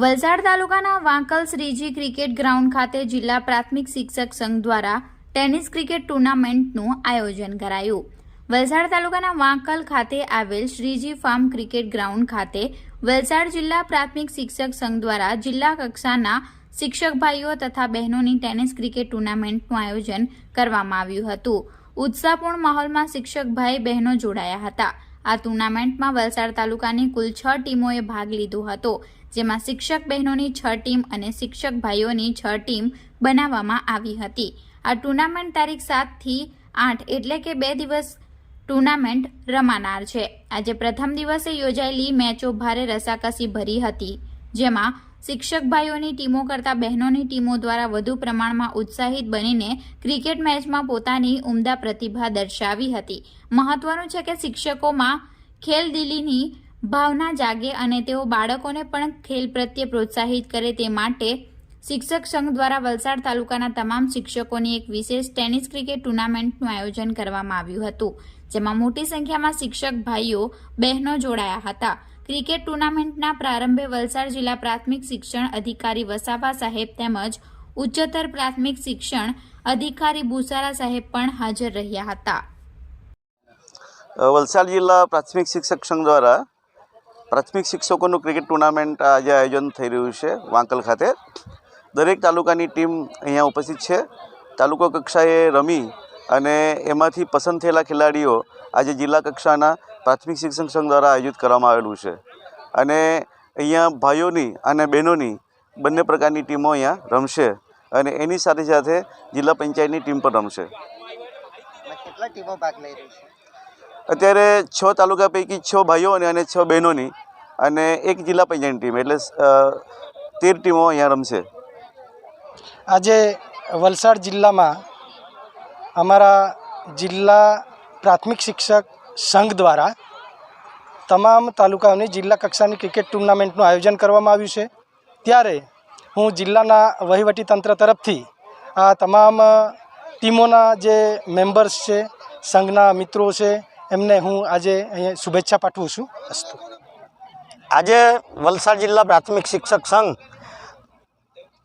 વલસાડ તાલુકાના Vankal Shriji cricket ground ખાતે જિલ્લા પ્રાથમિક શિક્ષક સંઘ દ્વારા ટેનિસ ક્રિકેટ ટુર્નામેન્ટનું આયોજન કરાયું. વલસાડ તાલુકાના વાંકલ ખાતે આવેલ શ્રીજી ફાર્મ ક્રિકેટ ગ્રાઉન્ડ ખાતે વલસાડ જિલ્લા પ્રાથમિક શિક્ષક સંઘ દ્વારા જિલ્લા કક્ષાના શિક્ષક ભાઈઓ તથા બહેનોની ટેનિસ ક્રિકેટ ટુર્નામેન્ટનું આયોજન કરવામાં આવ્યું હતું. ઉત્સાહપૂર્ણ માહોલમાં શિક્ષક ભાઈ બહેનો જોડાયા હતા. આ ટુર્નામેન્ટમાં વલસાડ તાલુકાની કુલ છ ટીમોએ ભાગ લીધો હતો, જેમાં શિક્ષક બહેનોની છ ટીમ અને શિક્ષક ભાઈઓની છ ટીમ બનાવવામાં આવી હતી. આ ટુર્નામેન્ટ તારીખ સાતથી આઠ એટલે કે બે દિવસ ટુર્નામેન્ટ રમાનાર છે. આજે પ્રથમ દિવસે યોજાયેલી મેચો ભારે રસાકસી ભરી હતી, જેમાં શિક્ષક ભાઈઓની ટીમો કરતાં બહેનોની ટીમો દ્વારા વધુ પ્રમાણમાં ઉત્સાહિત બનીને ક્રિકેટ મેચમાં પોતાની ઉમદા પ્રતિભા દર્શાવી હતી. મહત્વનું છે કે શિક્ષકોમાં ખેલદિલીની ભાવના જાગે અને તેઓ બાળકોને પણ ખેલ પ્રત્યે પ્રોત્સાહિત કરે તે માટે શિક્ષક સંઘ દ્વારા વલસાડ તાલુકાના તમામ શિક્ષકોની એક વિશેષ ટેનિસ ક્રિકેટ ટુર્નામેન્ટનું આયોજન કરવામાં આવ્યું હતું. જેમાં મોટી સંખ્યામાં શિક્ષક ભાઈઓ, બહેનો જોડાયા હતા. ક્રિકેટ ટુર્નામેન્ટના પ્રારંભે વલસાડ જિલ્લા પ્રાથમિક શિક્ષણ અધિકારી વસાવા સાહેબ તેમજ ઉચ્ચતર પ્રાથમિક શિક્ષણ અધિકારી ભૂસારા સાહેબ પણ હાજર રહ્યા હતા. વલસાડ જિલ્લા પ્રાથમિક શિક્ષક સંઘ દ્વારા પ્રાથમિક શિક્ષકોનું ક્રિકેટ ટુર્નામેન્ટ આજે આયોજન થઈ રહ્યું છે વાંકલ ખાતે. દરેક તાલુકાની ટીમ અહીંયા ઉપસ્થિત છે. તાલુકા કક્ષાએ રમી અને એમાંથી પસંદ થયેલા ખેલાડીઓ આજે જિલ્લા કક્ષાના પ્રાથમિક શિક્ષણ સંઘ દ્વારા આયોજિત કરવામાં આવેલું છે. અને અહીંયા ભાઈઓની અને બહેનોની બંને પ્રકારની ટીમો અહીંયા રમશે અને એની સાથે સાથે જિલ્લા પંચાયતની ટીમ પણ રમશે. કેટલા ટીમો ભાગ લઈ રહી છે? અત્યારે છ તાલુકા પૈકી છ ભાઈઓની અને છ બહેનોની અને એક જિલ્લા પંચાયતની ટીમ એટલે તેર ટીમો અહીંયા રમશે. આજે વલસાડ જિલ્લામાં અમારા જિલ્લા પ્રાથમિક શિક્ષક સંઘ દ્વારા તમામ તાલુકાઓની જિલ્લા કક્ષાની ક્રિકેટ ટુર્નામેન્ટનું આયોજન કરવામાં આવ્યું છે. ત્યારે હું જિલ્લાના વહીવટી તંત્ર તરફથી આ તમામ ટીમોના જે મેમ્બર્સ છે, સંઘના મિત્રો છે, એમને હું આજે અહીંયા શુભેચ્છા પાઠવું છું. અસ્તુ. આજે વલસાડ જિલ્લા પ્રાથમિક શિક્ષક સંઘ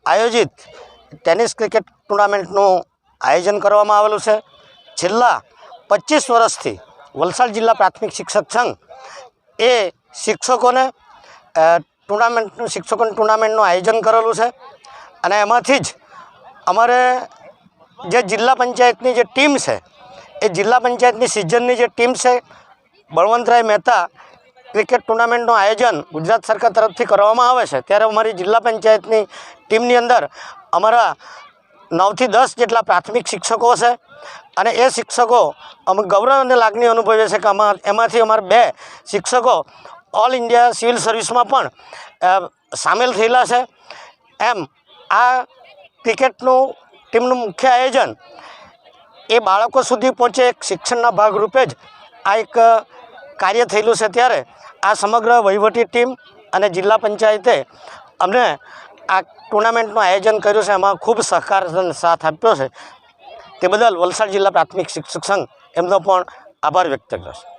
આયોજિત ટેનિસ ક્રિકેટ ટુર્નામેન્ટનું આયોજન કરવામાં આવેલું છે. છેલ્લા પચીસ વર્ષથી વલસાડ જિલ્લા પ્રાથમિક શિક્ષક સંઘ એ શિક્ષકોને ટુર્નામેન્ટનું, શિક્ષકોની ટુર્નામેન્ટનું આયોજન કરેલું છે. અને એમાંથી જ અમારે જે જિલ્લા પંચાયતની જે ટીમ છે, એ જિલ્લા પંચાયતની સિઝનની જે ટીમ છે, બળવંતરાય મહેતા ક્રિકેટ ટુર્નામેન્ટનું આયોજન ગુજરાત સરકાર તરફથી કરવામાં આવે છે. ત્યારે અમારી જિલ્લા પંચાયતની ટીમની અંદર અમારા નવથી દસ જેટલા પ્રાથમિક શિક્ષકો છે અને એ શિક્ષકો અમે ગૌરવ અને લાગણી અનુભવીએ છીએ કે અમા એમાંથી અમારા બે શિક્ષકો ઓલ ઇન્ડિયા સિવિલ સર્વિસમાં પણ સામેલ થયેલા છે. એમ આ ક્રિકેટનું ટીમનું મુખ્ય આયોજન એ બાળકો સુધી પહોંચે એક શિક્ષણના ભાગરૂપે જ આ એક કાર્ય થયેલું છે ત્યારે આ સમગ્ર વહીવટી ટીમ અને જિલ્લા પંચાયતે અમને આ ટુર્નામેન્ટનું આયોજન કર્યું છે, એમાં ખૂબ સહકાર સાથ આપ્યો છે. તે બદલ વલસાડ જિલ્લા પ્રાથમિક શિક્ષક સંઘ એમનો પણ આભાર વ્યક્ત કર્યો છે.